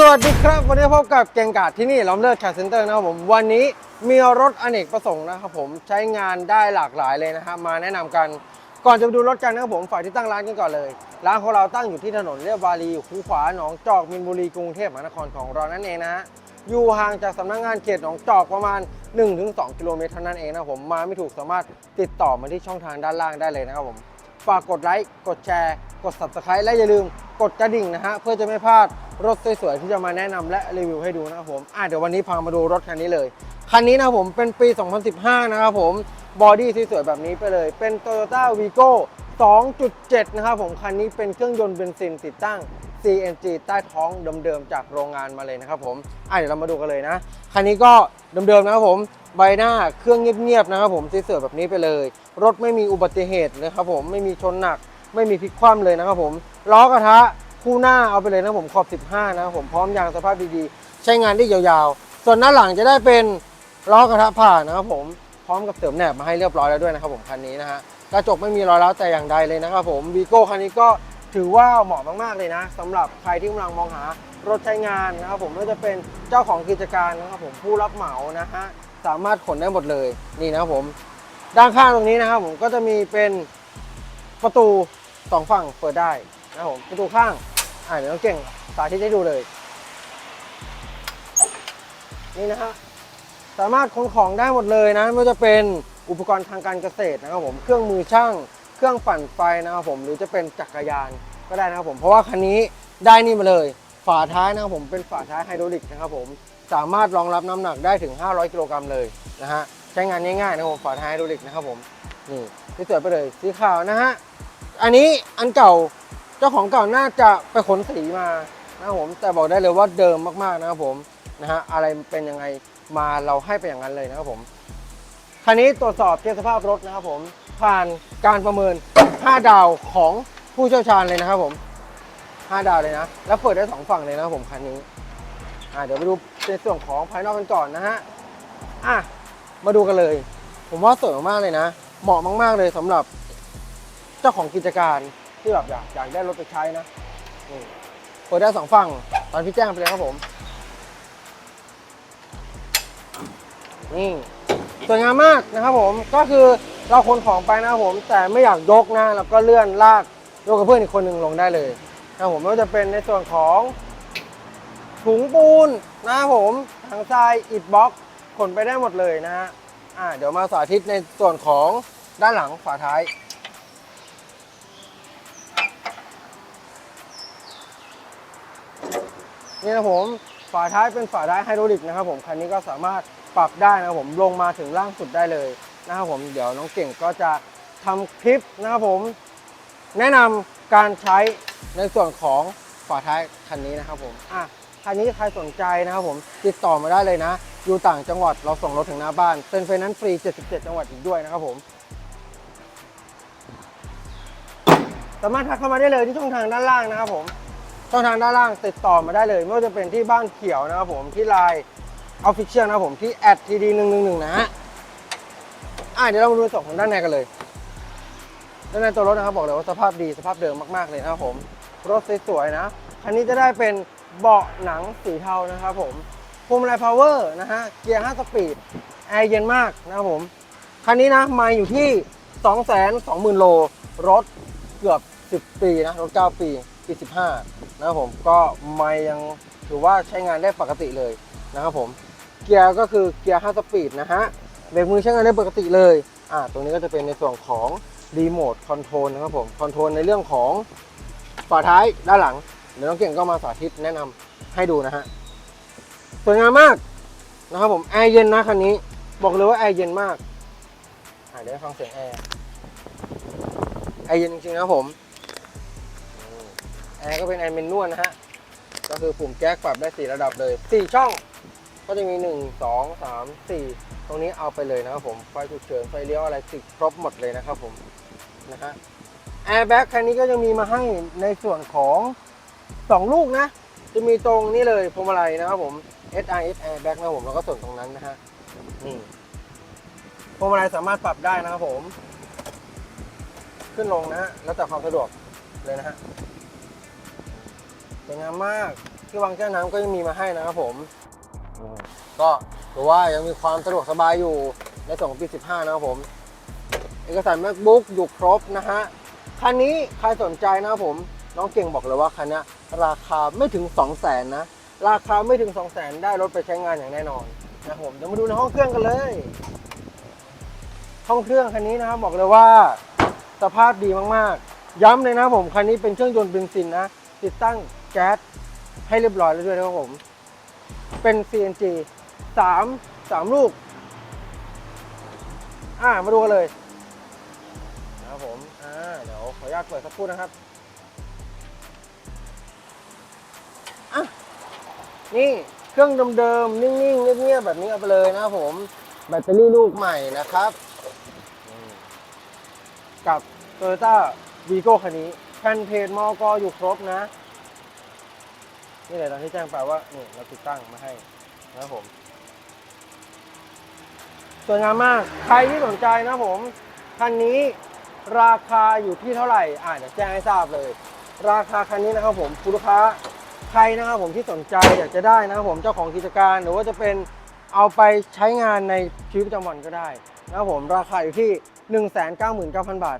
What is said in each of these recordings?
สวัสดีครับ วันนี้พบกับเก่งกาดที่นี่ล้อมเลิศแคร์เซ็นเตอร์นะครับผม วันนี้มีรถอเนกประสงค์นะครับผมใช้งานได้หลากหลายเลยนะครับมาแนะนำกันก่อนจะไปดูรถกันนะครับผมฝ่ายที่ตั้งร้านกันก่อนเลย ร้านของเราตั้งอยู่ที่ถนนเรียบวารีคูขวาหนองจอกมินบุรีกรุงเทพมหานครของเรานั่นเองนะฮะอยู่ห่างจากสำนักงานเขตหนองจอกประมาณ 1-2 กิโลเมตรเท่านั้นเองนะผมมาไม่ถูกสามารถติดต่อมาที่ช่องทางด้านล่างได้เลยนะครับผม ฝากกดไลค์ กดแชร์ กด subscribe และอย่าลืมกดกระดิ่งนะฮะ เพื่อจะไม่พลาดรถสวยๆ ที่จะมาแนะนำและรีวิวให้ดูนะครับผม อะเดี๋ยววันนี้พามาดูรถคันนี้เลย คันนี้นะครับผมเป็นปี 2015 นะครับผม บอดี้สวยๆ แบบนี้ไปเลย เป็น Toyota Vigo 2.7 นะครับผม คันนี้เป็นเครื่องยนต์เบนซินติดตั้ง CNG ใต้ท้องเดิมๆ จากโรงงานมาเลยนะครับผม อะเดี๋ยวเรามาดูกันเลยนะ คันนี้ก็เดิมๆ นะครับผม ใบหน้าเครื่องเงียบๆนะครับผมสวยๆแบบนี้ไปเลย รถไม่มีอุบัติเหตุนะครับผมไม่มีชนหนัก ไม่มีพลิกคว่ำเลยนะครับผมล้อกระทะคู่หน้าเอาไปเลยนะผมขอบ 15 นะครับผมพร้อมยางสภาพดีๆ ใช้งานได้ยาวๆ ส่วนหน้าหลังจะได้เป็นล้อกระทะผ่านนะครับผมพร้อมกับเสริมแหนบมาให้เรียบร้อยแล้วด้วยนะครับผมคันนี้นะฮะกระจกไม่มีรอยร้าวแต่อย่างใดเลยนะครับผมวีโก้คันนี้ก็ถือว่าเหมาะมากๆเลยนะสำหรับใครที่กำลังมองหารถใช้งานนะครับผมไม่ว่าจะเป็นเจ้าของกิจการนะครับผมผู้รับเหมานะฮะ สามารถขนได้หมดเลยนี่นะครับผม ด้านข้างตรงนี้นะครับผมก็จะมีเป็นประตูสองฝั่งเปิดได้นะครับผมประตูข้างอ่าเดี๋ยวน้องเก่งสาธิตให้ดูเลย นี่นะฮะสามารถขนของได้หมดเลยนะไม่ว่าจะเป็นอุปกรณ์ทางการเกษตรนะครับผมเครื่องมือช่าง เครื่องปั่นไฟนะครับผมหรือจะเป็นจักรยานก็ได้นะครับผมเพราะว่าคันนี้ได้นี่มาเลย ฝาท้ายนะครับผมเป็นฝาท้ายไฮดรอลิกนะครับผมสามารถรองรับน้ำหนักได้ถึง 500 กิโลกรัมเลยนะฮะใช้งานง่ายๆนะครับผมฝาท้ายไฮดรอลิกนะครับผมนี่ที่สวยไปเลยสีขาวนะฮะอันนี้อันเก่าเจ้าของเก่าน่าจะไปขนสีมานะครับผมแต่บอกได้เลยว่าเดิมมากๆนะครับผมนะฮะอะไรเป็นยังไงมาเราให้ไปอย่างนั้นเลยนะครับผมคันนี้ตรวจสอบเทียบสภาพรถนะครับผมผ่านการประเมิน 5 ดาวของผู้เชี่ยวชาญเลยนะครับผม 5 ดาวเลยนะ แล้วเปิดได้ 2 ฝั่งเลยนะครับผมคันนี้อ่าเดี๋ยวไปดูในส่วนของภายนอกกันก่อนนะฮะอะมาดูกันเลย ผมว่าสวยมากๆเลยนะ เหมาะมาก ๆเลยสำหรับ เจ้าของกิจการที่แบบอยากอยากได้รถไปใช้นะเปิดได้สองฝั่ง ตอนที่แจ้งไปเลยครับผม นี่สวยงามมากนะครับผม ก็คือเราขนของไปนะครับผม แต่ไม่อยากยกนะเราก็เลื่อนลากยกกับเพื่อนอีกคนหนึ่งลงได้เลย นะครับผมไม่ว่าจะเป็นในส่วนของถุงปูนนะครับผมถังทรายอิฐบล็อกขนไปได้หมดเลยนะฮะอ่าเดี๋ยวมาสาธิตในส่วนของด้านหลังฝาท้ายนี่นะผมฝาท้ายเป็นฝาท้ายไฮดรอลิกนะครับผมคันนี้ก็สามารถปรับได้นะครับผมลงมาถึงล่างสุดได้เลยนะครับผมเดี๋ยวน้องเก่งก็จะทำคลิปนะครับผม แนะนำการใช้ ในส่วนของฝาท้ายคันนี้นะครับผมอะคันนี้ใครสนใจนะครับผมติดต่อมาได้เลยนะ อยู่ต่างจังหวัดเราส่งรถถึงหน้าบ้านเป็นไฟนนซ์ฟรี 77 จังหวัดอีกด้วยนะครับผม สามารถทักเข้ามาได้เลยที่ช่องทางด้านล่างนะครับผมช่องทางด้านล่างติดต่อมาได้เลยไม่ว่าจะเป็นที่บ้านเขียวนะครับผมที่ไลน์ออฟฟิเชียลนะครับผมที่ @td 1 1 1นะฮะอะเดี๋ยวเรามาดูส่วนของด้านในกันเลย ด้านในตัวรถนะครับบอกเลยว่าสภาพดีสภาพเดิมมากๆเลยนะครับผมรถสวยๆนะคันนี้จะได้เป็นเบาะหนังสีเทานะครับผมพวงมาลัยพาวเวอร์นะฮะเกียร์ 5 สปีดแอร์เย็นมากนะครับผมคันนี้นะมาอยู่ที่ 220,000 โล รถเกือบ 10 ปีนะรถ 9 ปีปี 15 นะครับผมก็ไม่ยังถือว่าใช้งานได้ปกติเลยนะครับผมเกียร์ก็คือเกียร์ 5 สปีดนะฮะเบรกมือใช้งานได้ปกติเลยอ่าตรงนี้ก็จะเป็นในส่วนของ รีโมทคอนโทรลนะครับผมคอนโทรลในเรื่องของฝาท้ายด้านหลังเดี๋ยวน้องเก่งก็มาสาธิตแนะนำให้ดูนะฮะสวยงามมากนะครับผมแอร์เย็นนะคันนี้ บอกเลยว่าแอร์เย็นมากาเดี๋ยวฟังเสียงแอร์แอร์เย็นจริงๆนะผมแอร์ก็เป็นแอร์เมนนวลนะฮะก็คือปุ่มแก๊กปรับได้4ระดับเลย4ช่อง ก็จะมี 1 2 3 4 ตรงนี้เอาไปเลยนะครับผมไฟฉุกเฉินไฟเลี้ยวอะไรติดครบหมดเลยนะครับผมนะฮะแอร์แบ็กคันนี้ก็ยังมีมาให้ในส่วนของ 2 ลูกนะ จะมีตรงนี้เลยพวงมาลัยนะครับผม SRS Airbag นะครับผมแล้วก็ส่วนตรงนั้นนะฮะนี่พวงมาลัยสามารถปรับได้นะครับผม ขึ้นลงนะฮะแล้วแต่ความสะดวกเลยนะฮะสวยงามมากที่วางแก้วน้ำก็ยังมีมาให้นะครับผมอืม ก็ถือว่ายังมีความสะดวกสบายอยู่ในส่วนของปี 15 นะครับผม เอกสาร MacBook อยู่ครบนะฮะ คันนี้ใครสนใจนะครับผม น้องเก่งบอกเลยว่าคันนี้ราคาไม่ถึง 2 0 0แสนนะ ราคาไม่ถึง 2 0 0แสนได้รถไปใช้งานอย่างแน่นอนนะผมเดี๋ยวมาดูในห้องเครื่องกันเลย ห้องเครื่องคันนี้นะครับบอกเลยว่าสภาพดีมากๆ ย้ำเลยนะผมคันนี้เป็นเครื่องยนต์เบนซินนะ ติดตั้งแก๊สให้เรียบร้อยแล้วด้วยนะครับผม เป็น CNG 3 3 ลูก อ่า มาดูกันเลยนะครับผม อ่า เดี๋ยวขออนุญาตเปิดสักครู่นะครับ อะ นี่เครื่องเดิมๆ นิ่งๆ เงียบๆ แบบนี้เอาไปเลยนะครับผม แบตเตอรี่ลูกใหม่นะครับอืมกับ Toyota Vigo คันนี้แผ่นเพจมอกอยู่ครบนะ นี่เลยตอนที่แจ้งไปว่านี่เราติดตั้งมาให้นะครับผมสวยงามมาก ใครที่สนใจนะผมคันนี้ราคาอยู่ที่เท่าไหร่อ่าเดี๋ยวแจ้งให้ทราบเลย ราคาคันนี้นะครับผมคุณลูกค้าใครนะครับผมที่สนใจอยากจะได้นะครับผมเจ้าของกิจการหรือว่าจะเป็นเอาไปใช้งานในชีวิตประจำวันก็ได้นะครับผมราคาอยู่ที่ 199,000 บาท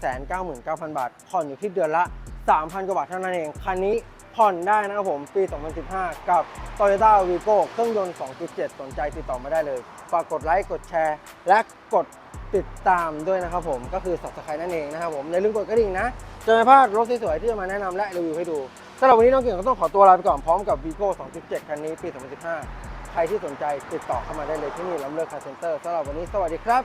199,000 บาทผ่อนอยู่ที่เดือนละ 3,000 กว่าบาทเท่านั้นเอง คันนี้ผ่อนได้นะครับผม ปี 2015 กับ Toyota Vigo เครื่องยนต์ 2.7 สนใจติดต่อมาได้เลย ฝากกดไลค์ กดแชร์ และกดติดตามด้วยนะครับผม ก็คือ subscribe นั่นเองนะครับผมอย่าลืมกดกระดิ่งนะ จะไม่พลาดรถสวยๆที่จะมาแนะนำและรีวิวให้ดูสำหรับวันนี้น้องเก่งก็ต้องขอตัวลาไปก่อนพร้อมกับ Vigo 2.7 คันนี้ปี 2015 ใครที่สนใจติดต่อเข้ามาได้เลยที่นี่ลำเลิศคาร์เซ็นเตอร์สำหรับวันนี้สวัสดีครับ